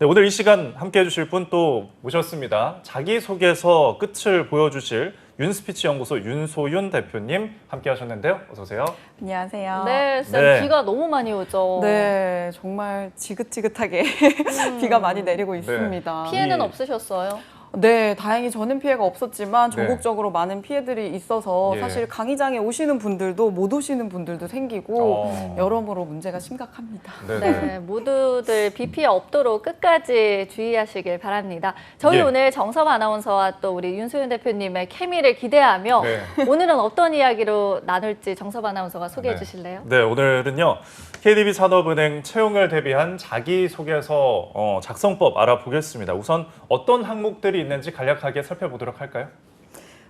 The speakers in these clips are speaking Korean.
네, 오늘 이 시간 함께 해 주실 분 또 모셨습니다. 자기소개서 끝을 보여주실 윤스피치 연구소 윤소윤 대표님 함께 하셨는데요. 어서 오세요. 안녕하세요. 네, 쌤 네. 비가 너무 많이 오죠. 네, 정말 지긋지긋하게 비가 많이 내리고 있습니다. 음. 피해는 이- 없으셨어요? 네, 다행히 저는 피해가 없었지만 네. 전국적으로 많은 피해들이 있어서 예. 사실 강의장에 오시는 분들도 못 오시는 분들도 생기고 어. 여러모로 문제가 심각합니다. 네네. 네, 모두들 비 피해 없도록 끝까지 주의하시길 바랍니다. 저희 예. 오늘 정섭 아나운서와 또 우리 윤소윤 대표님의 케미를 기대하며 네. 오늘은 어떤 이야기로 나눌지 정섭 아나운서가 소개해 네. 주실래요? 네, 오늘은요. KDB 산업은행 채용을 대비한 자기소개서 어, 작성법 알아보겠습니다. 우선 어떤 항목들이 있는지 간략하게 살펴보도록 할까요?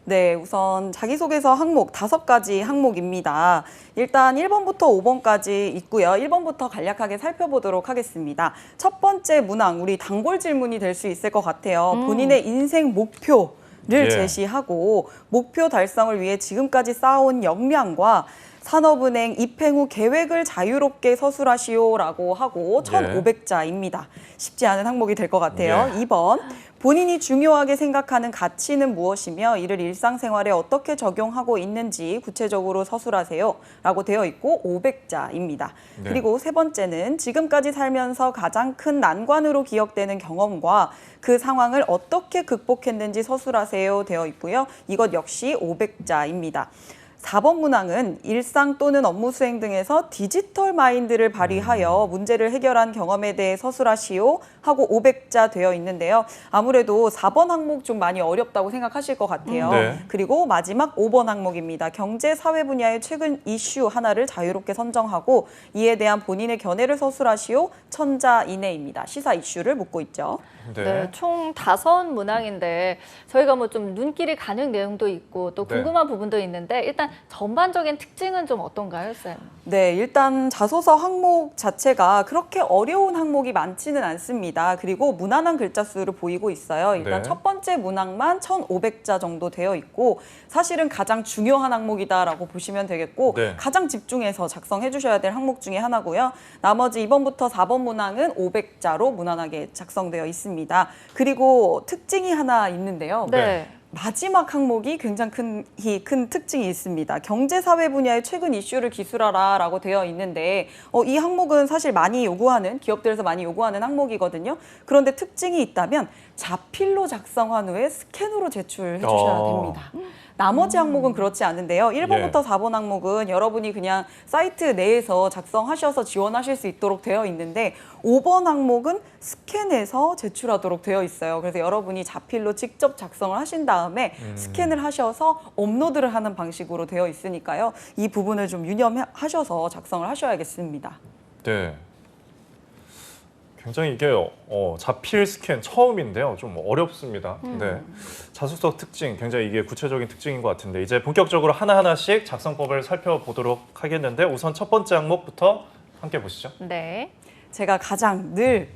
네, 우선 자기소개서 항목 다섯 가지 항목입니다. 일단 1번부터 5번까지 있고요. 1번부터 간략하게 살펴보도록 하겠습니다. 첫 번째 문항, 우리 단골 질문이 될 수 있을 것 같아요. 본인의 인생 목표 를 예. 제시하고 목표 달성을 위해 지금까지 쌓아온 역량과 산업은행 입행 후 계획을 자유롭게 서술하시오라고 하고 예. 1,500자입니다. 쉽지 않은 항목이 될 것 같아요. 예. 2번 본인이 중요하게 생각하는 가치는 무엇이며 이를 일상생활에 어떻게 적용하고 있는지 구체적으로 서술하세요 라고 되어 있고 500자입니다. 네. 그리고 세 번째는 지금까지 살면서 가장 큰 난관으로 기억되는 경험과 그 상황을 어떻게 극복했는지 서술하세요 되어 있고요. 이것 역시 500자입니다. 4번 문항은 일상 또는 업무 수행 등에서 디지털 마인드를 발휘하여 문제를 해결한 경험에 대해 서술하시오 하고 500자 되어 있는데요. 아무래도 4번 항목 좀 많이 어렵다고 생각하실 것 같아요. 음, 네. 그리고 마지막 5번 항목입니다. 경제 사회 분야의 최근 이슈 하나를 자유롭게 선정하고 이에 대한 본인의 견해를 서술하시오 천자 이내입니다. 시사 이슈를 묻고 있죠. 네, 총 다섯 문항인데 저희가 뭐 좀 눈길이 가는 내용도 있고 또 네. 궁금한 부분도 있는데 일단 전반적인 특징은 좀 어떤가요, 쌤? 네, 일단 자소서 항목 자체가 그렇게 어려운 항목이 많지는 않습니다. 그리고 무난한 글자 수를 보이고 있어요. 일단 네. 첫 번째 문항만 1,500자 정도 되어 있고 사실은 가장 중요한 항목이다라고 보시면 되겠고 네. 가장 집중해서 작성해 주셔야 될 항목 중에 하나고요. 나머지 2번부터 4번 문항은 500자로 무난하게 작성되어 있습니다. 그리고 특징이 하나 있는데요. 네. 마지막 항목이 굉장히 큰, 이큰 특징이 있습니다. 경제 사회 분야의 최근 이슈를 기술하라 라고 되어 있는데 어, 이 항목은 사실 많이 요구하는 기업들에서 많이 요구하는 항목이거든요. 그런데 특징이 있다면 자필로 작성한 후에 스캔으로 제출해 주셔야 어. 됩니다. 나머지 항목은 그렇지 않은데요. 1번부터 4번 항목은 여러분이 그냥 사이트 내에서 작성하셔서 지원하실 수 있도록 되어 있는데 5번 항목은 스캔해서 제출하도록 되어 있어요. 그래서 여러분이 자필로 직접 작성을 하신 다음에 스캔을 하셔서 업로드를 하는 방식으로 되어 있으니까요. 이 부분을 좀 유념하셔서 작성을 하셔야겠습니다. 네. 굉장히 이게 어, 자필 스캔 처음인데요. 좀 어렵습니다. 네. 자소서 특징 굉장히 이게 구체적인 특징인 것 같은데 이제 본격적으로 하나하나씩 작성법을 살펴보도록 하겠는데 우선 첫 번째 항목부터 함께 보시죠. 네. 제가 가장 늘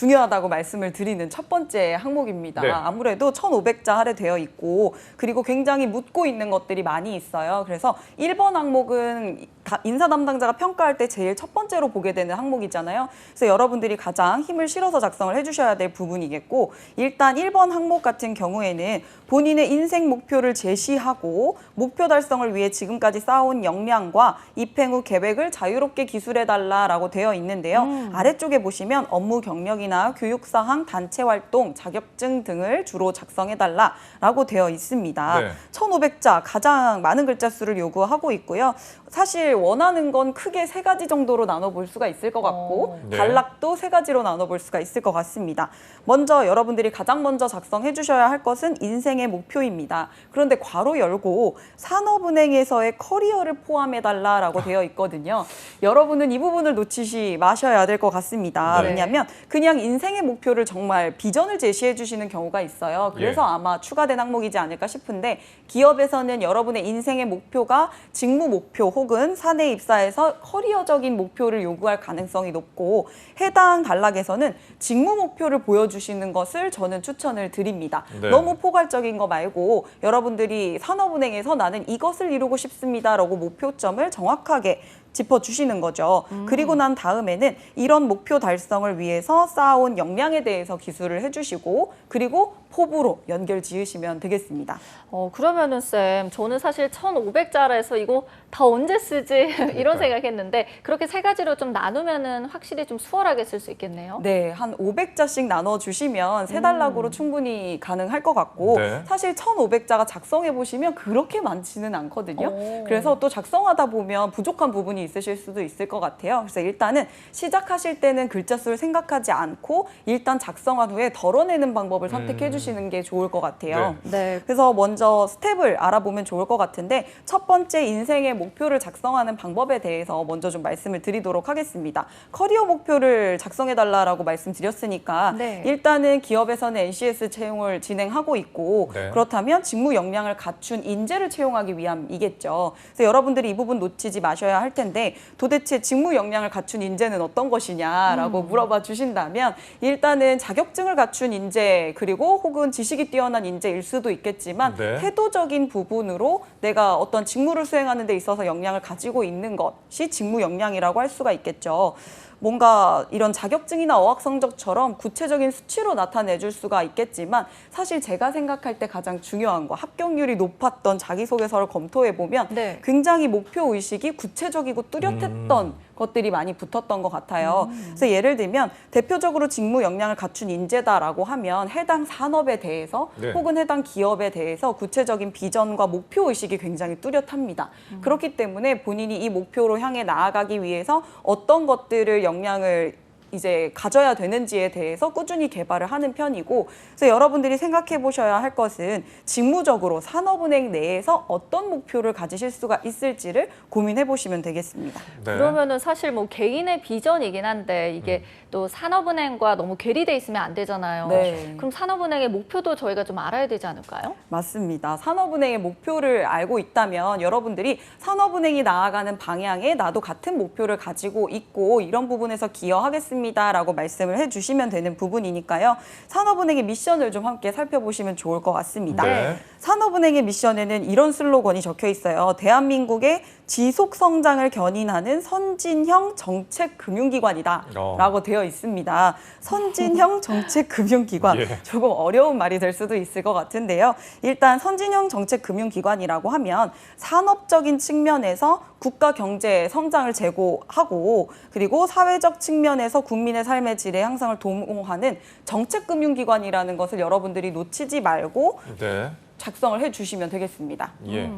중요하다고 말씀을 드리는 첫 번째 항목입니다. 네. 아무래도 1,500자 할애되어 있고 그리고 굉장히 묻고 있는 것들이 많이 있어요. 그래서 1번 항목은 다- 인사 담당자가 평가할 때 제일 첫 번째로 보게 되는 항목이잖아요. 그래서 여러분들이 가장 힘을 실어서 작성을 해주셔야 될 부분이겠고 일단 1번 항목 같은 경우에는 본인의 인생 목표를 제시하고 목표 달성을 위해 지금까지 쌓아온 역량과 입행 후 계획을 자유롭게 기술해달라라고 되어 있는데요. 아래쪽에 보시면 업무 경력이 나 교육 사항, 단체 활동, 자격증 등을 주로 작성해달라라고 되어 있습니다. 네. 1,500자 가장 많은 글자 수를 요구하고 있고요. 사실 원하는 건 크게 세 가지 정도로 나눠볼 수가 있을 것 같고 어. 네. 단락도 세 가지로 나눠볼 수가 있을 것 같습니다. 먼저 여러분들이 가장 먼저 작성해 주셔야 할 것은 인생의 목표입니다. 그런데 괄호 열고 산업은행에서의 커리어를 포함해 달라라고 되어 있거든요. 여러분은 이 부분을 놓치시 마셔야 될 것 같습니다. 네. 왜냐하면 그냥 인생의 목표를 정말 비전을 제시해 주시는 경우가 있어요. 그래서 예. 아마 추가된 항목이지 않을까 싶은데 기업에서는 여러분의 인생의 목표가 직무 목표 혹은 사내 입사에서 커리어적인 목표를 요구할 가능성이 높고 해당 단락에서는 직무 목표를 보여주시는 것을 저는 추천을 드립니다. 네. 너무 포괄적인 거 말고 여러분들이 산업은행에서 나는 이것을 이루고 싶습니다라고 목표점을 정확하게 짚어주시는 거죠. 그리고 난 다음에는 이런 목표 달성을 위해서 쌓아온 역량에 대해서 기술을 해주시고 그리고 포부로 연결 지으시면 되겠습니다. 어, 그러면은 쌤, 저는 사실 1,500자라서 이거 다 언제 쓰지? 이런 생각했는데 그렇게 세 가지로 좀 나누면은 확실히 좀 수월하게 쓸 수 있겠네요. 네, 한 500자씩 나눠 주시면 세 단락으로 충분히 가능할 것 같고 네. 사실 1,500자가 작성해 보시면 그렇게 많지는 않거든요. 오. 그래서 또 작성하다 보면 부족한 부분이 있으실 수도 있을 것 같아요. 그래서 일단은 시작하실 때는 글자 수를 생각하지 않고 일단 작성한 후에 덜어내는 방법을 선택해 주시는 게 좋을 것 같아요. 네. 네. 그래서 먼저 스텝을 알아보면 좋을 것 같은데 첫 번째 인생의 목표를 작성하는 방법에 대해서 먼저 좀 말씀을 드리도록 하겠습니다. 커리어 목표를 작성해 달라라고 말씀드렸으니까 네. 일단은 기업에서는 NCS 채용을 진행하고 있고 네. 그렇다면 직무 역량을 갖춘 인재를 채용하기 위함이겠죠. 그래서 여러분들이 이 부분 놓치지 마셔야 할 텐데 도대체 직무 역량을 갖춘 인재는 어떤 것이냐라고 음. 물어봐 주신다면 일단은 자격증을 갖춘 인재 그리고 혹은 지식이 뛰어난 인재일 수도 있겠지만 네. 태도적인 부분으로 내가 어떤 직무를 수행하는 데 있어서 역량을 가지고 있는 것이 직무 역량이라고 할 수가 있겠죠. 뭔가 이런 자격증이나 어학 성적처럼 구체적인 수치로 나타내 줄 수가 있겠지만 사실 제가 생각할 때 가장 중요한 거 합격률이 높았던 자기소개서를 검토해 보면 네. 굉장히 목표 의식이 구체적이고 뚜렷했던 것들이 많이 붙었던 것 같아요. 그래서 예를 들면 대표적으로 직무 역량을 갖춘 인재다라고 하면 해당 산업에 대해서 네. 혹은 해당 기업에 대해서 구체적인 비전과 목표 의식이 굉장히 뚜렷합니다. 그렇기 때문에 본인이 이 목표로 향해 나아가기 위해서 어떤 것들을 역량을 이제 가져야 되는지에 대해서 꾸준히 개발을 하는 편이고 그래서 여러분들이 생각해 보셔야 할 것은 직무적으로 산업은행 내에서 어떤 목표를 가지실 수가 있을지를 고민해 보시면 되겠습니다. 네. 그러면은 사실 뭐 개인의 비전이긴 한데 이게 또 산업은행과 너무 괴리돼 있으면 안 되잖아요. 네. 그럼 산업은행의 목표도 저희가 좀 알아야 되지 않을까요? 맞습니다. 산업은행의 목표를 알고 있다면 여러분들이 산업은행이 나아가는 방향에 나도 같은 목표를 가지고 있고 이런 부분에서 기여하겠습니다라고 말씀을 해주시면 되는 부분이니까요. 산업은행의 미션을 좀 함께 살펴보시면 좋을 것 같습니다. 네. 산업은행의 미션에는 이런 슬로건이 적혀 있어요. 대한민국의 지속 성장을 견인하는 선진형 정책 금융기관이다. 어. 라고 되어 있습니다. 선진형 정책 금융기관. 예. 조금 어려운 말이 될 수도 있을 것 같은데요. 일단 선진형 정책 금융기관이라고 하면 산업적인 측면에서 국가 경제 성장을 제고하고 그리고 사회적 측면에서 국민의 삶의 질의 향상을 도모하는 정책 금융기관이라는 것을 여러분들이 놓치지 말고 네. 작성을 해 주시면 되겠습니다. 예.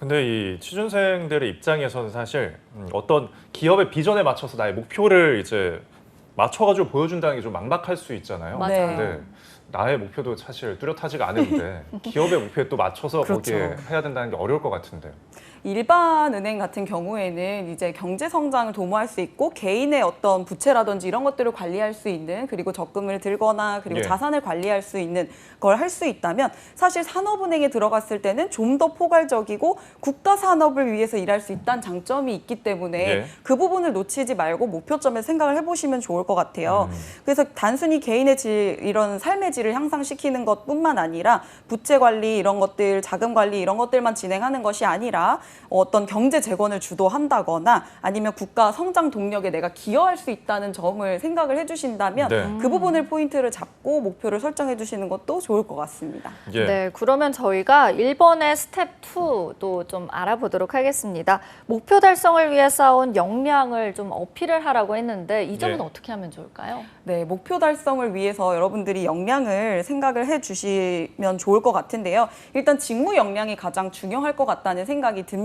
근데 이 취준생들의 입장에서는 사실 음, 어떤 기업의 비전에 맞춰서 나의 목표를 이제 맞춰가지고 보여준다는 게 좀 막막할 수 있잖아요. 맞아요. 근데 나의 목표도 사실 뚜렷하지가 않은데 기업의 목표에 또 맞춰서 그렇죠. 거기에 해야 된다는 게 어려울 것 같은데. 일반 은행 같은 경우에는 이제 경제 성장을 도모할 수 있고 개인의 어떤 부채라든지 이런 것들을 관리할 수 있는 그리고 적금을 들거나 그리고 예. 자산을 관리할 수 있는 걸 할 수 있다면 사실 산업은행에 들어갔을 때는 좀 더 포괄적이고 국가 산업을 위해서 일할 수 있다는 장점이 있기 때문에 예. 그 부분을 놓치지 말고 목표점에 생각을 해보시면 좋을 것 같아요. 음. 그래서 단순히 개인의 질 이런 삶의 질을 향상시키는 것뿐만 아니라 부채 관리 이런 것들, 자금 관리 이런 것들만 진행하는 것이 아니라 어떤 경제 재건을 주도한다거나 아니면 국가 성장 동력에 내가 기여할 수 있다는 점을 생각을 해주신다면 네. 그 부분을 포인트를 잡고 목표를 설정해 주시는 것도 좋을 것 같습니다. 예. 네, 그러면 저희가 1번의 스텝 2도 좀 알아보도록 하겠습니다. 목표 달성을 위해 쌓아온 역량을 좀 어필을 하라고 했는데 이 점은 예. 어떻게 하면 좋을까요? 네, 목표 달성을 위해서 여러분들이 역량을 생각을 해 주시면 좋을 것 같은데요. 일단 직무 역량이 가장 중요할 것 같다는 생각이 듭니다.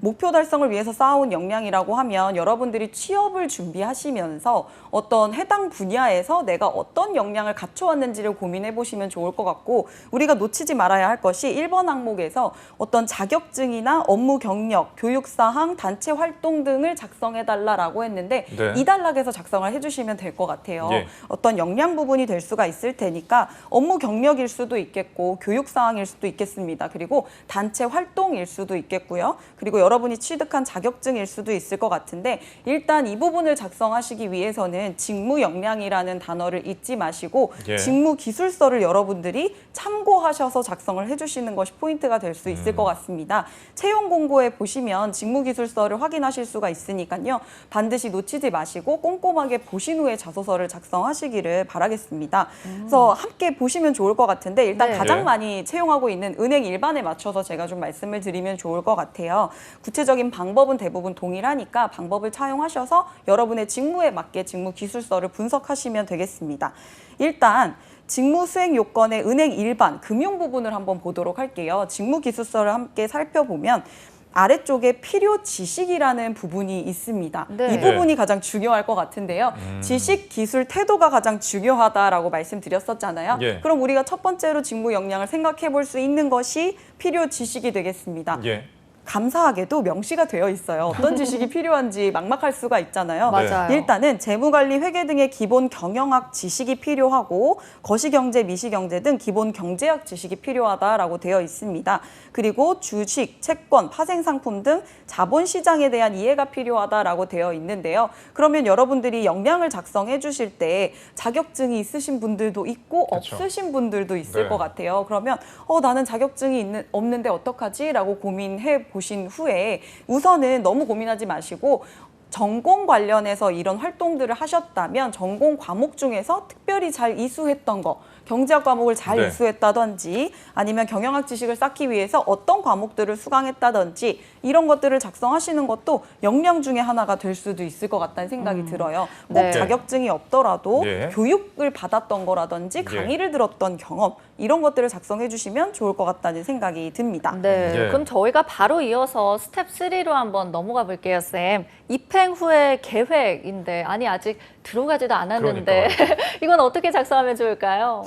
목표 달성을 위해서 쌓아온 역량이라고 하면 여러분들이 취업을 준비하시면서 어떤 해당 분야에서 내가 어떤 역량을 갖춰왔는지를 고민해 보시면 좋을 것 같고 우리가 놓치지 말아야 할 것이 1번 항목에서 어떤 자격증이나 업무 경력, 교육 사항, 단체 활동 등을 작성해 달라라고 했는데 네. 이 단락에서 작성을 해 주시면 될 것 같아요. 예. 어떤 역량 부분이 될 수가 있을 테니까 업무 경력일 수도 있겠고 교육 사항일 수도 있겠습니다. 그리고 단체 활동일 수도 있겠고 되겠고요. 그리고 여러분이 취득한 자격증일 수도 있을 것 같은데 일단 이 부분을 작성하시기 위해서는 직무 역량이라는 단어를 잊지 마시고 예. 직무 기술서를 여러분들이 참고하셔서 작성을 해주시는 것이 포인트가 될 수 있을 음. 것 같습니다. 채용 공고에 보시면 직무 기술서를 확인하실 수가 있으니까요. 반드시 놓치지 마시고 꼼꼼하게 보신 후에 자소서를 작성하시기를 바라겠습니다. 그래서 함께 보시면 좋을 것 같은데 일단 네. 가장 예. 많이 채용하고 있는 은행 일반에 맞춰서 제가 좀 말씀을 드리면 좋을 것 같아요. 구체적인 방법은 대부분 동일하니까 방법을 차용하셔서 여러분의 직무에 맞게 직무 기술서를 분석하시면 되겠습니다. 일단 직무 수행 요건의 은행 일반 금융 부분을 한번 보도록 할게요. 직무 기술서를 함께 살펴보면 아래쪽에 필요 지식이라는 부분이 있습니다. 네. 이 부분이 가장 중요할 것 같은데요. 음. 지식, 기술, 태도가 가장 중요하다라고 말씀드렸었잖아요. 예. 그럼 우리가 첫 번째로 직무 역량을 생각해 볼 수 있는 것이 필요 지식이 되겠습니다. 예. 감사하게도 명시가 되어 있어요. 어떤 지식이 필요한지 막막할 수가 있잖아요. 맞아요. 일단은 재무관리, 회계 등의 기본 경영학 지식이 필요하고 거시경제, 미시경제 등 기본 경제학 지식이 필요하다라고 되어 있습니다. 그리고 주식, 채권, 파생상품 등 자본시장에 대한 이해가 필요하다라고 되어 있는데요. 그러면 여러분들이 역량을 작성해 주실 때 자격증이 있으신 분들도 있고 그쵸. 없으신 분들도 있을 네. 것 같아요. 그러면 어 나는 자격증이 있는 없는데 어떡하지라고 고민해 보신 후에 우선은 너무 고민하지 마시고 전공 관련해서 이런 활동들을 하셨다면 전공 과목 중에서 특별히 잘 이수했던 거 경제학 과목을 잘 네. 이수했다든지 아니면 경영학 지식을 쌓기 위해서 어떤 과목들을 수강했다든지 이런 것들을 작성하시는 것도 역량 중에 하나가 될 수도 있을 것 같다는 생각이 들어요. 꼭 네. 자격증이 없더라도 예. 교육을 받았던 거라든지 예. 강의를 들었던 경험 이런 것들을 작성해 주시면 좋을 것 같다는 생각이 듭니다. 네, 예. 그럼 저희가 바로 이어서 스텝 3로 한번 넘어가 볼게요, 쌤. 입행 후의 계획인데, 아니 아직 들어가지도 않았는데 이건 어떻게 작성하면 좋을까요?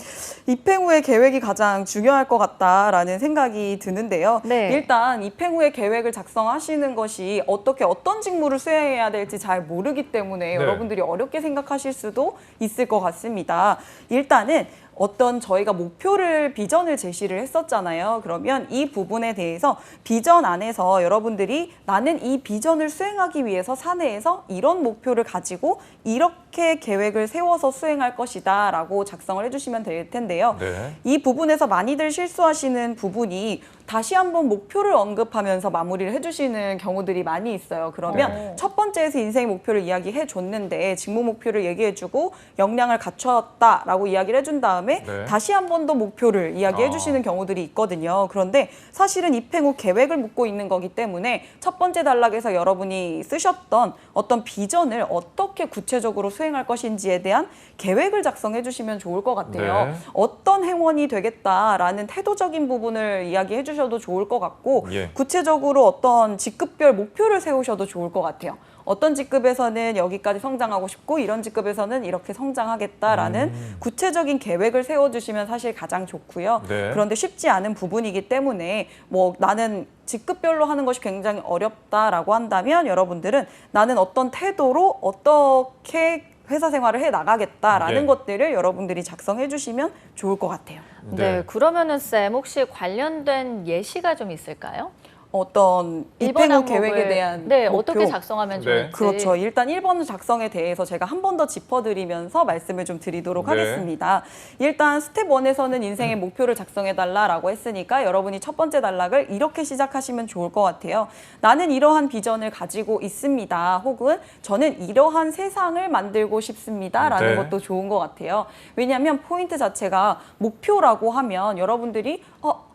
입행 후의 계획이 가장 중요할 것 같다라는 생각이 드는데요. 네. 일단 입행 후의 계획을 작성하시는 것이 어떻게 어떤 직무를 수행해야 될지 잘 모르기 때문에 네. 여러분들이 어렵게 생각하실 수도 있을 것 같습니다. 일단은 어떤 저희가 목표를 비전을 제시를 했었잖아요. 그러면 이 부분에 대해서 비전 안에서 여러분들이 나는 이 비전을 수행하기 위해서 사내에서 이런 목표를 가지고 이렇게 계획을 세워서 수행할 것이다 라고 작성을 해주시면 될 텐데요. 네. 이 부분에서 많이들 실수하시는 부분이 다시 한번 목표를 언급하면서 마무리를 해주시는 경우들이 많이 있어요. 그러면 네. 첫 번째에서 인생의 목표를 이야기해 줬는데 직무 목표를 얘기해주고 역량을 갖췄다라고 이야기를 해준 다음에 네. 다시 한 번 더 목표를 이야기해 아. 주시는 경우들이 있거든요. 그런데 사실은 입행 후 계획을 묻고 있는 거기 때문에 첫 번째 단락에서 여러분이 쓰셨던 어떤 비전을 어떻게 구체적으로 수행 할 것인지에 대한 계획을 작성해 주시면 좋을 것 같아요. 네. 어떤 행원이 되겠다라는 태도적인 부분을 이야기해 주셔도 좋을 것 같고 예. 구체적으로 어떤 직급별 목표를 세우셔도 좋을 것 같아요. 어떤 직급에서는 여기까지 성장하고 싶고 이런 직급에서는 이렇게 성장하겠다라는 구체적인 계획을 세워주시면 사실 가장 좋고요. 네. 그런데 쉽지 않은 부분이기 때문에 뭐 나는 직급별로 하는 것이 굉장히 어렵다라고 한다면 여러분들은 나는 어떤 태도로 어떻게 회사 생활을 해 나가겠다라는 예. 것들을 여러분들이 작성해 주시면 좋을 것 같아요. 네, 그러면은 쌤 혹시 관련된 예시가 좀 있을까요? 어떤 입행 후 계획에 대한 네 목표. 어떻게 작성하면 네. 좋을지 그렇죠. 일단 1번 작성에 대해서 제가 한 번 더 짚어드리면서 말씀을 좀 드리도록 네. 하겠습니다. 일단 스텝 1에서는 인생의 목표를 작성해달라라고 했으니까 여러분이 첫 번째 단락을 이렇게 시작하시면 좋을 것 같아요. 나는 이러한 비전을 가지고 있습니다. 혹은 저는 이러한 세상을 만들고 싶습니다라는 네. 것도 좋은 것 같아요. 왜냐하면 포인트 자체가 목표라고 하면 여러분들이 어,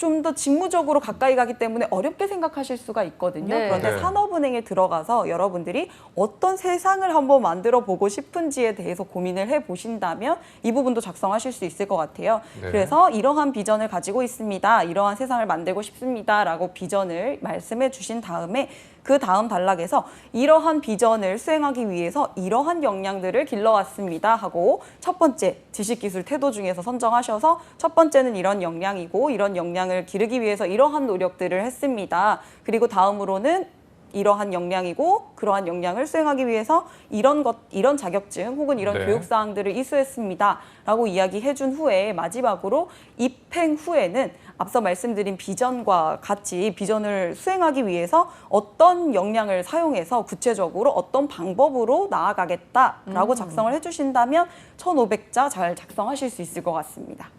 좀 더 직무적으로 가까이 가기 때문에 어렵게 생각하실 수가 있거든요. 네. 그런데 네. 산업은행에 들어가서 여러분들이 어떤 세상을 한번 만들어 보고 싶은지에 대해서 고민을 해 보신다면 이 부분도 작성하실 수 있을 것 같아요. 네. 그래서 이러한 비전을 가지고 있습니다. 이러한 세상을 만들고 싶습니다라고 비전을 말씀해 주신 다음에 그 다음 단락에서 이러한 비전을 수행하기 위해서 이러한 역량들을 길러왔습니다 하고 첫 번째 지식 기술 태도 중에서 선정하셔서 첫 번째는 이런 역량이고 이런 역량을 기르기 위해서 이러한 노력들을 했습니다. 그리고 다음으로는 이러한 역량이고 그러한 역량을 수행하기 위해서 이런 것 이런 자격증 혹은 이런 네. 교육 사항들을 이수했습니다라고 이야기해 준 후에 마지막으로 입행 후에는 앞서 말씀드린 비전과 같이 비전을 수행하기 위해서 어떤 역량을 사용해서 구체적으로 어떤 방법으로 나아가겠다라고 작성을 해 주신다면 1,500자 잘 작성하실 수 있을 것 같습니다.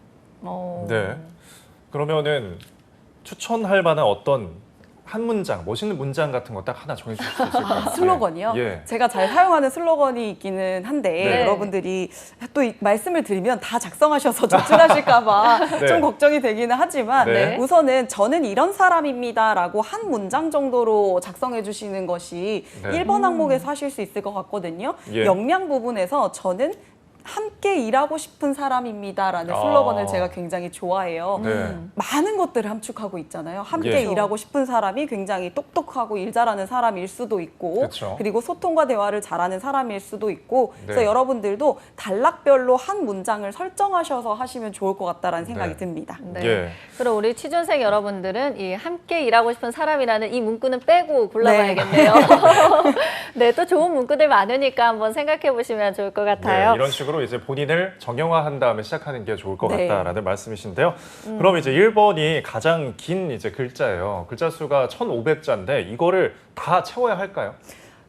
어. 네. 그러면은 추천할 만한 어떤 한 문장, 멋있는 문장 같은 거 딱 하나 정해주실 수 있을까요? 슬로건이요? 예. 제가 잘 사용하는 슬로건이 있기는 한데 네. 여러분들이 또 이 말씀을 드리면 다 작성하셔서 조출하실까 봐 네. 좀 걱정이 되기는 하지만 네. 우선은 저는 이런 사람입니다라고 한 문장 정도로 작성해 주시는 것이 네. 일 1번 항목에서 하실 수 있을 것 같거든요. 예. 역량 부분에서 저는 함께 일하고 싶은 사람입니다라는 아. 슬로건을 제가 굉장히 좋아해요. 네. 많은 것들을 함축하고 있잖아요. 함께 예. 일하고 싶은 사람이 굉장히 똑똑하고 일 잘하는 사람일 수도 있고, 그쵸. 그리고 소통과 대화를 잘하는 사람일 수도 있고, 그래서 네. 여러분들도 단락별로 한 문장을 설정하셔서 하시면 좋을 것 같다라는 생각이 네. 듭니다. 네. 예. 그럼 우리 취준생 여러분들은 이 함께 일하고 싶은 사람이라는 이 문구는 빼고 골라봐야겠네요. 네, 또 좋은 문구들 많으니까 한번 생각해 보시면 좋을 것 같아요. 네, 이런 식으로 이제 본인을 정형화한 다음에 시작하는 게 좋을 것 네. 같다라는 말씀이신데요. 음. 그럼 이제 1번이 가장 긴 이제 글자예요. 글자 수가 1,500자인데 이거를 다 채워야 할까요?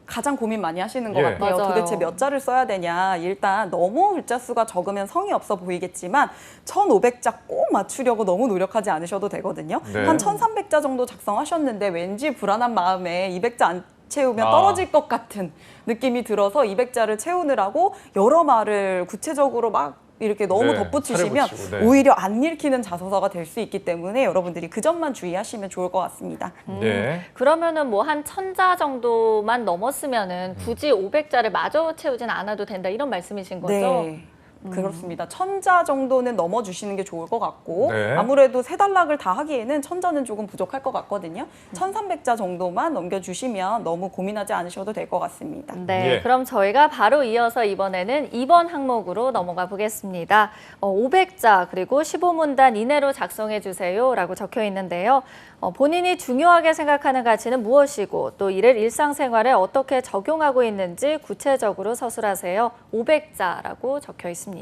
가장 고민 많이 하시는 것 예. 같아요. 맞아요. 도대체 몇 자를 써야 되냐. 일단 너무 글자 수가 적으면 성의 없어 보이겠지만 1,500자 꼭 맞추려고 너무 노력하지 않으셔도 되거든요. 네. 한 1,300자 정도 작성하셨는데 왠지 불안한 마음에 200자 안 채우면 아. 떨어질 것 같은 느낌이 들어서 200자를 채우느라고 여러 말을 구체적으로 막 이렇게 너무 네, 덧붙이시면 붙이고, 네. 오히려 안 읽히는 자소서가 될 수 있기 때문에 여러분들이 그 점만 주의하시면 좋을 것 같습니다. 네. 그러면은 뭐 한 천자 정도만 넘었으면은 굳이 500자를 마저 채우진 않아도 된다 이런 말씀이신 거죠? 네. 그렇습니다. 천자 정도는 넘어주시는 게 좋을 것 같고 네. 아무래도 세 단락을 다 하기에는 천자는 조금 부족할 것 같거든요. 천삼백 자 정도만 넘겨주시면 너무 고민하지 않으셔도 될 것 같습니다. 네, 예. 그럼 저희가 바로 이어서 이번에는 2번 항목으로 넘어가 보겠습니다. 어, 500자 그리고 15문단 이내로 작성해 주세요 라고 적혀 있는데요. 어, 본인이 중요하게 생각하는 가치는 무엇이고 또 이를 일상생활에 어떻게 적용하고 있는지 구체적으로 서술하세요. 500자라고 적혀 있습니다.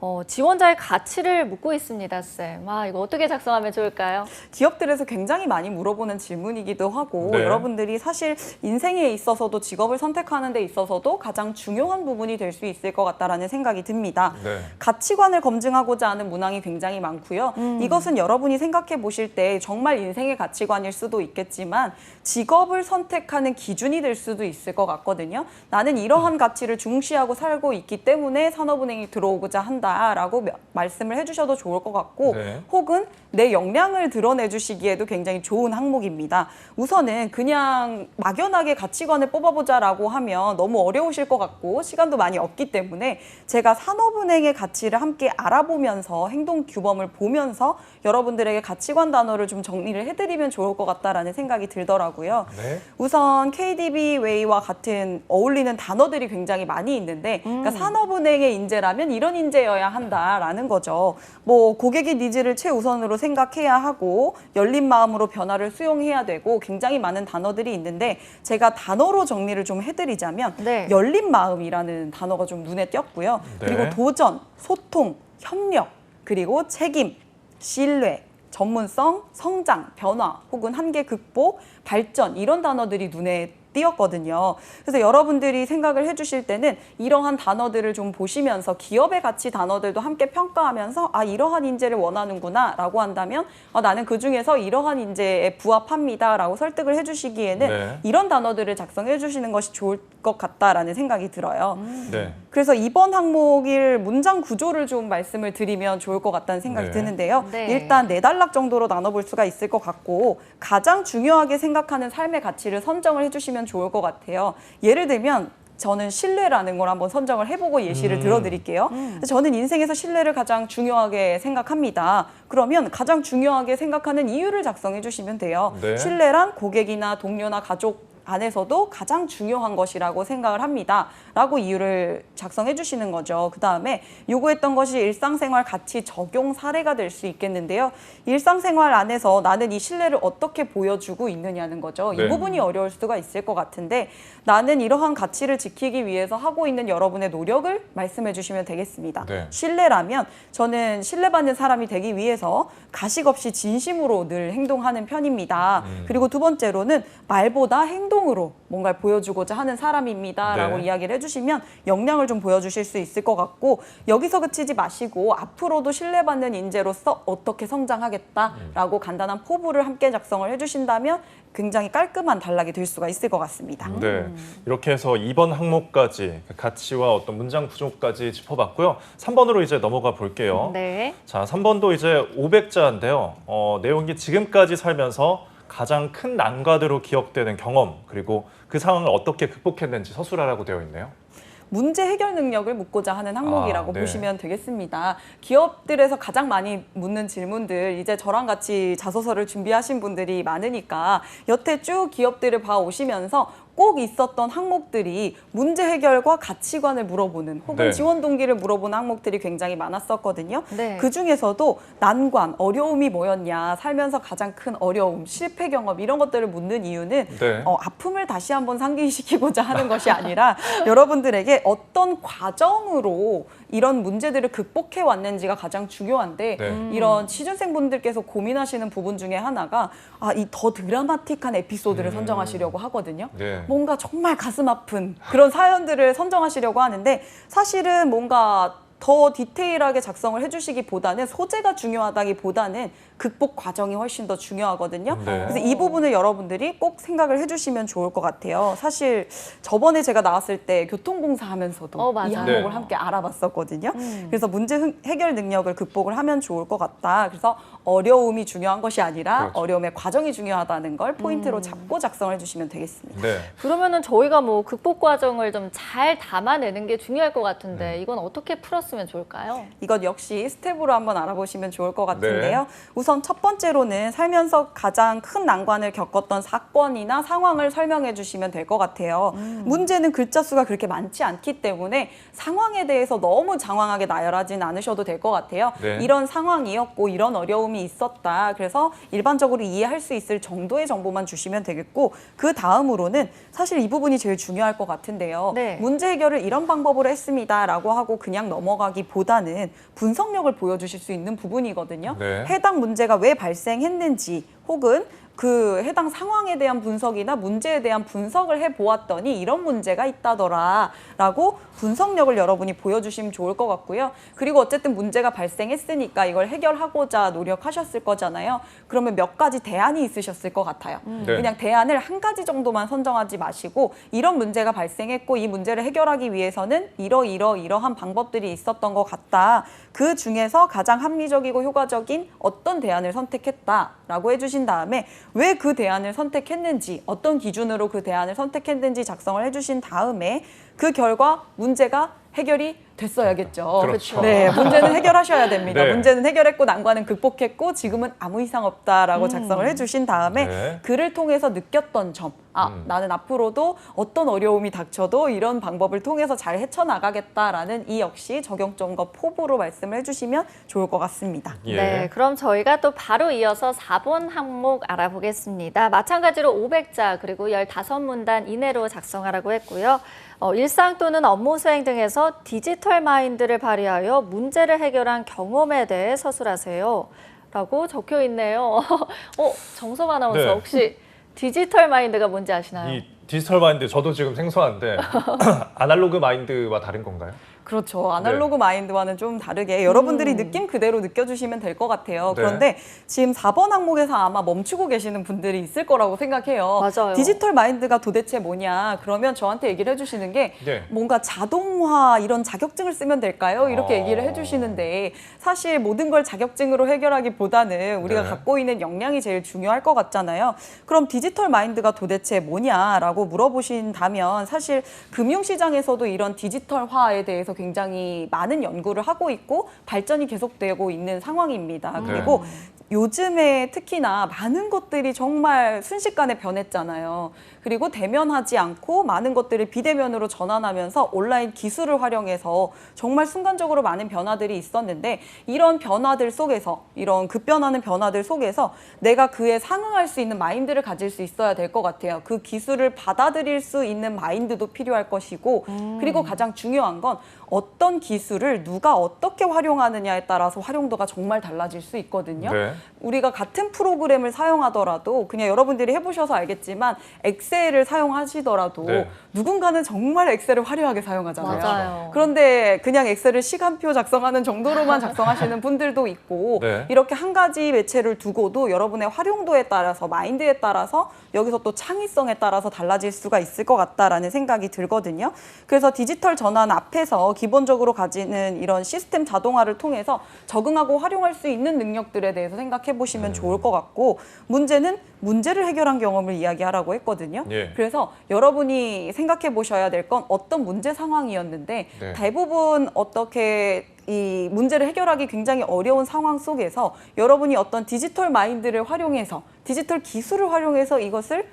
어, 지원자의 가치를 묻고 있습니다, 쌤. 아, 이거 어떻게 작성하면 좋을까요? 기업들에서 굉장히 많이 물어보는 질문이기도 하고 네. 여러분들이 사실 인생에 있어서도 직업을 선택하는 데 있어서도 가장 중요한 부분이 될 수 있을 것 같다라는 생각이 듭니다. 네. 가치관을 검증하고자 하는 문항이 굉장히 많고요. 이것은 여러분이 생각해 보실 때 정말 인생의 가치관일 수도 있겠지만 직업을 선택하는 기준이 될 수도 있을 것 같거든요. 나는 이러한 가치를 중시하고 살고 있기 때문에 산업은행에 들어오고자 한다라고 며- 말씀을 해주셔도 좋을 것 같고 네. 혹은 내 역량을 드러내 주시기에도 굉장히 좋은 항목입니다. 우선은 그냥 막연하게 가치관을 뽑아보자라고 하면 너무 어려우실 것 같고 시간도 많이 없기 때문에 제가 산업은행의 가치를 함께 알아보면서 행동 규범을 보면서 여러분들에게 가치관 단어를 좀 정리를 해드리면 좋을 것 같다라는 생각이 들더라고요. 네. 우선 KDB 웨이와 같은 어울리는 단어들이 굉장히 많이 있는데 그러니까 산업은행의 인재라면 이런 인재여야 한다라는 거죠. 뭐 고객의 니즈를 최우선으로 생각해야 하고 열린 마음으로 변화를 수용해야 되고 굉장히 많은 단어들이 있는데 제가 단어로 정리를 좀 해드리자면 네. 열린 마음이라는 단어가 좀 눈에 띄었고요. 네. 그리고 도전, 소통, 협력, 그리고 책임, 신뢰, 전문성, 성장, 변화, 혹은 한계 극복, 발전 이런 단어들이 눈에 띄었거든요. 그래서 여러분들이 생각을 해주실 때는 이러한 단어들을 좀 보시면서 기업의 가치 단어들도 함께 평가하면서 아 이러한 인재를 원하는구나 라고 한다면 아, 나는 그 중에서 이러한 인재에 부합합니다 라고 설득을 해주시기에는 네. 이런 단어들을 작성해 주시는 것이 좋을 것 같다라는 생각이 들어요. 네. 그래서 이번 항목일 문장 구조를 좀 말씀을 드리면 좋을 것 같다는 생각이 네. 드는데요. 네. 일단 네 단락 정도로 나눠볼 수가 있을 것 같고 가장 중요하게 생각하는 삶의 가치를 선정을 해주시면 좋을 것 같아요. 예를 들면 저는 신뢰라는 걸 한번 선정을 해보고 예시를 음. 들어드릴게요. 저는 인생에서 신뢰를 가장 중요하게 생각합니다. 그러면 가장 중요하게 생각하는 이유를 작성해 주시면 돼요. 네. 신뢰란 고객이나 동료나 가족 안에서도 가장 중요한 것이라고 생각을 합니다. 라고 이유를 작성해 주시는 거죠. 그 다음에 요구했던 것이 일상생활 가치 적용 사례가 될 수 있겠는데요. 일상생활 안에서 나는 이 신뢰를 어떻게 보여주고 있느냐는 거죠. 네. 이 부분이 어려울 수가 있을 것 같은데 나는 이러한 가치를 지키기 위해서 하고 있는 여러분의 노력을 말씀해 주시면 되겠습니다. 네. 신뢰라면 저는 신뢰받는 사람이 되기 위해서 가식 없이 진심으로 늘 행동하는 편입니다. 음. 그리고 두 번째로는 말보다 행동 으로 뭔가를 보여주고자 하는 사람입니다라고 네. 이야기를 해주시면 역량을 좀 보여주실 수 있을 것 같고 여기서 그치지 마시고 앞으로도 신뢰받는 인재로서 어떻게 성장하겠다라고 간단한 포부를 함께 작성을 해주신다면 굉장히 깔끔한 단락이 될 수가 있을 것 같습니다. 네, 이렇게 해서 2번 항목까지 그 가치와 어떤 문장 구조까지 짚어봤고요. 3번으로 이제 넘어가 볼게요. 네. 자, 3번도 이제 500자인데요. 어, 내용이 지금까지 살면서 가장 큰 난관으로 기억되는 경험 그리고 그 상황을 어떻게 극복했는지 서술하라고 되어 있네요. 문제 해결 능력을 묻고자 하는 항목이라고 아, 네. 보시면 되겠습니다. 기업들에서 가장 많이 묻는 질문들, 이제 저랑 같이 자소서를 준비하신 분들이 많으니까 여태 쭉 기업들을 봐 오시면서 꼭 있었던 항목들이 문제 해결과 가치관을 물어보는 혹은 네. 지원 동기를 물어보는 항목들이 굉장히 많았었거든요. 네. 그 중에서도 난관, 어려움이 뭐였냐, 살면서 가장 큰 어려움, 실패 경험 이런 것들을 묻는 이유는 네. 어, 아픔을 다시 한번 상기시키고자 하는 것이 아니라 여러분들에게 어떤 과정으로 이런 문제들을 극복해 왔는지가 가장 중요한데 네. 이런 취준생분들께서 고민하시는 부분 중에 하나가 아, 이 더 드라마틱한 에피소드를 음. 선정하시려고 하거든요. 네. 뭔가 정말 가슴 아픈 그런 사연들을 선정하시려고 하는데 사실은 뭔가 더 디테일하게 작성을 해주시기보다는 소재가 중요하다기보다는 극복 과정이 훨씬 더 중요하거든요. 네. 그래서 이 부분을 여러분들이 꼭 생각을 해주시면 좋을 것 같아요. 사실 저번에 제가 나왔을 때 교통공사 하면서도 어. 이 항목을 네. 함께 알아봤었거든요. 음. 그래서 문제 흥- 해결 능력을 극복을 하면 좋을 것 같다. 그래서 어려움이 중요한 것이 아니라 그렇죠. 어려움의 과정이 중요하다는 걸 음. 포인트로 잡고 작성을 해주시면 되겠습니다. 네. 그러면은 저희가 뭐 극복 과정을 좀 잘 담아내는 게 중요할 것 같은데 이건 어떻게 풀었으면 좋을까요? 이것 역시 스텝으로 한번 알아보시면 좋을 것 같은데요. 네. 우선 첫 번째로는 살면서 가장 큰 난관을 겪었던 사건이나 상황을 설명해 주시면 될 것 같아요. 문제는 글자 수가 그렇게 많지 않기 때문에 상황에 대해서 너무 장황하게 나열하진 않으셔도 될 것 같아요. 네. 이런 상황이었고 이런 어려움이 있었다. 그래서 일반적으로 이해할 수 있을 정도의 정보만 주시면 되겠고 그 다음으로는 사실 이 부분이 제일 중요할 것 같은데요. 네. 문제 해결을 이런 방법으로 했습니다라고 하고 그냥 넘어가기보다는 분석력을 보여주실 수 있는 부분이거든요. 네. 해당 문제 가 왜 발생했는지 혹은 그 해당 상황에 대한 분석이나 문제에 대한 분석을 해 보았더니 이런 문제가 있다더라 라고 분석력을 여러분이 보여주시면 좋을 것 같고요. 그리고 어쨌든 문제가 발생했으니까 이걸 해결하고자 노력하셨을 거잖아요. 그러면 몇 가지 대안이 있으셨을 것 같아요. 네. 그냥 대안을 한 가지 정도만 선정하지 마시고 이런 문제가 발생했고 이 문제를 해결하기 위해서는 이러 이러 이러한 방법들이 있었던 것 같다. 그 중에서 가장 합리적이고 효과적인 어떤 대안을 선택했다라고 해주신 다음에 왜 그 대안을 선택했는지 어떤 기준으로 그 대안을 선택했는지 작성을 해주신 다음에 그 결과 문제가 해결이 됐어야겠죠. 그렇죠. 네, 문제는 해결하셔야 됩니다. 네. 문제는 해결했고 난관은 극복했고 지금은 아무 이상 없다라고 작성을 해주신 다음에 네. 글을 통해서 느꼈던 점, 아 음. 나는 앞으로도 어떤 어려움이 닥쳐도 이런 방법을 통해서 잘 헤쳐나가겠다라는 이 역시 적용점과 포부로 말씀을 해주시면 좋을 것 같습니다. 예. 네, 그럼 저희가 또 바로 이어서 4번 항목 알아보겠습니다. 마찬가지로 500자 그리고 15문단 이내로 작성하라고 했고요. 어, 일상 또는 업무 수행 등에서 디지털 마인드를 발휘하여 문제를 해결한 경험에 대해 서술하세요. 라고 적혀 있네요. 어, 정섭 아나운서 네. 혹시 디지털 마인드가 뭔지 아시나요? 이 디지털 마인드 저도 지금 생소한데 아날로그 마인드와 다른 건가요? 그렇죠. 아날로그 마인드와는 좀 다르게 여러분들이 느낌 그대로 느껴주시면 될 것 같아요. 네. 그런데 지금 4번 항목에서 아마 멈추고 계시는 분들이 있을 거라고 생각해요. 맞아요. 디지털 마인드가 도대체 뭐냐? 그러면 저한테 얘기를 해주시는 게 네. 뭔가 자동화 이런 자격증을 쓰면 될까요? 이렇게 어. 얘기를 해주시는데 사실 모든 걸 자격증으로 해결하기보다는 우리가 네. 갖고 있는 역량이 제일 중요할 것 같잖아요. 그럼 디지털 마인드가 도대체 뭐냐라고 물어보신다면 사실 금융시장에서도 이런 디지털화에 대해서 대해서 굉장히 많은 연구를 하고 있고 발전이 계속되고 있는 상황입니다. 그리고 요즘에 특히나 많은 것들이 정말 순식간에 변했잖아요. 그리고 대면하지 않고 많은 것들을 비대면으로 전환하면서 온라인 기술을 활용해서 정말 순간적으로 많은 변화들이 있었는데 이런 변화들 속에서 이런 급변하는 변화들 속에서 내가 그에 상응할 수 있는 마인드를 가질 수 있어야 될 것 같아요. 그 기술을 받아들일 수 있는 마인드도 필요할 것이고 그리고 가장 중요한 건 어떤 기술을 누가 어떻게 활용하느냐에 따라서 활용도가 정말 달라질 수 있거든요. 네. 우리가 같은 프로그램을 사용하더라도 그냥 여러분들이 해보셔서 알겠지만 엑셀 을 사용하시더라도 네. 누군가는 정말 엑셀을 화려하게 사용하잖아요. 맞아요. 그런데 그냥 엑셀을 시간표 작성하는 정도로만 작성하시는 분들도 있고 네. 이렇게 한 가지 매체를 두고도 여러분의 활용도에 따라서 마인드에 따라서 여기서 또 창의성에 따라서 달라질 수가 있을 것 같다라는 생각이 들거든요. 그래서 디지털 전환 앞에서 기본적으로 가지는 이런 시스템 자동화를 통해서 적응하고 활용할 수 있는 능력들에 대해서 생각해 보시면 좋을 것 같고 문제는 문제를 해결한 경험을 이야기하라고 했거든요. 예. 그래서 여러분이 생각해 보셔야 될 건 어떤 문제 상황이었는데 네. 대부분 어떻게 이 문제를 해결하기 굉장히 어려운 상황 속에서 여러분이 어떤 디지털 마인드를 활용해서 디지털 기술을 활용해서 이것을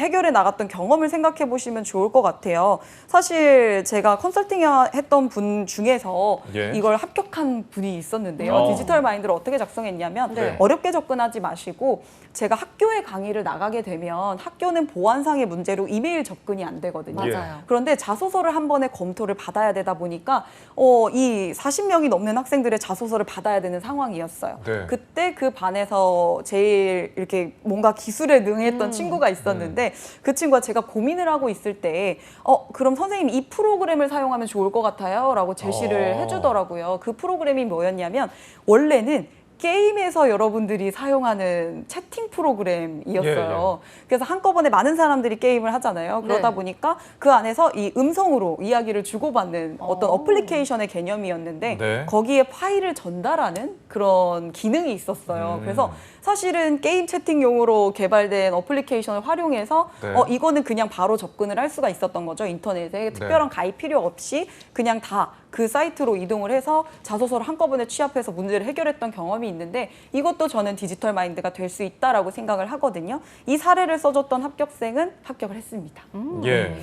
해결해 나갔던 경험을 생각해 보시면 좋을 것 같아요. 사실 제가 컨설팅 했던 분 중에서 예. 이걸 합격한 분이 있었는데요. 어. 디지털 마인드를 어떻게 작성했냐면 네. 어렵게 접근하지 마시고 제가 학교에 강의를 나가게 되면 학교는 보안상의 문제로 이메일 접근이 안 되거든요. 예. 맞아요. 그런데 자소서를 한 번에 검토를 받아야 되다 보니까 어, 이 40명이 넘는 학생들의 자소서를 받아야 되는 상황이었어요. 네. 그때 그 반에서 제일 이렇게 뭔가 기술에 능했던 친구가 있었는데 그 친구가 제가 고민을 하고 있을 때 어, 그럼 선생님 이 프로그램을 사용하면 좋을 것 같아요. 라고 제시를 어. 해주더라고요. 그 프로그램이 뭐였냐면 원래는 게임에서 여러분들이 사용하는 채팅 프로그램이었어요. 그래서 한꺼번에 많은 사람들이 게임을 하잖아요. 그러다 네. 보니까 그 안에서 이 음성으로 이야기를 주고받는 어떤 어. 어플리케이션의 개념이었는데 네. 거기에 파일을 전달하는 그런 기능이 있었어요. 음. 그래서 사실은 게임 채팅용으로 개발된 어플리케이션을 활용해서 네. 어, 이거는 그냥 바로 접근을 할 수가 있었던 거죠. 인터넷에 특별한 가입 필요 없이 그냥 다 그 사이트로 이동을 해서 자소서를 한꺼번에 취합해서 문제를 해결했던 경험이 있는데 이것도 저는 디지털 마인드가 될 수 있다라고 생각을 하거든요. 이 사례를 써줬던 합격생은 합격을 했습니다. 예.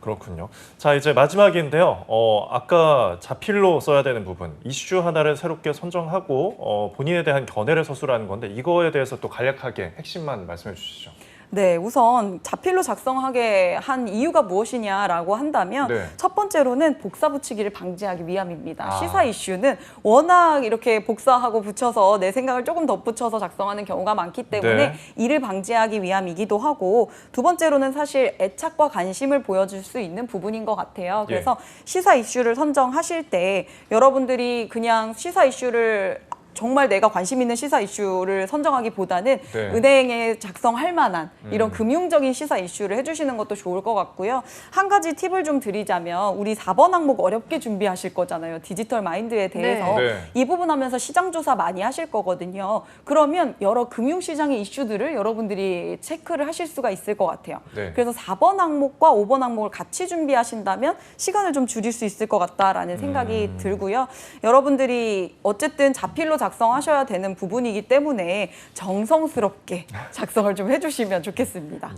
그렇군요. 자, 이제 마지막인데요. 어, 아까 자필로 써야 되는 부분, 이슈 하나를 새롭게 선정하고 어, 본인에 대한 견해를 서술하는 건데 이거에 대해서 또 간략하게 핵심만 말씀해 주시죠. 네, 우선 자필로 작성하게 한 이유가 무엇이냐라고 한다면 네. 첫 번째로는 복사 붙이기를 방지하기 위함입니다. 아. 시사 이슈는 워낙 이렇게 복사하고 붙여서 내 생각을 조금 덧붙여서 작성하는 경우가 많기 때문에 네. 이를 방지하기 위함이기도 하고 두 번째로는 사실 애착과 관심을 보여줄 수 있는 부분인 것 같아요. 예. 그래서 시사 이슈를 선정하실 때 여러분들이 그냥 시사 이슈를 정말 내가 관심 있는 시사 이슈를 선정하기보다는 네. 은행에 작성할 만한 이런 음. 금융적인 시사 이슈를 해주시는 것도 좋을 것 같고요. 한 가지 팁을 좀 드리자면 우리 4번 항목 어렵게 준비하실 거잖아요. 디지털 마인드에 대해서 네. 네. 이 부분 하면서 시장 조사 많이 하실 거거든요. 그러면 여러 금융시장의 이슈들을 여러분들이 체크를 하실 수가 있을 것 같아요. 네. 그래서 4번 항목과 5번 항목을 같이 준비하신다면 시간을 좀 줄일 수 있을 것 같다라는 생각이 음. 들고요. 여러분들이 어쨌든 자필로 작성하셔야 되는 부분이기 때문에 정성스럽게 작성을 좀 해주시면 좋겠습니다.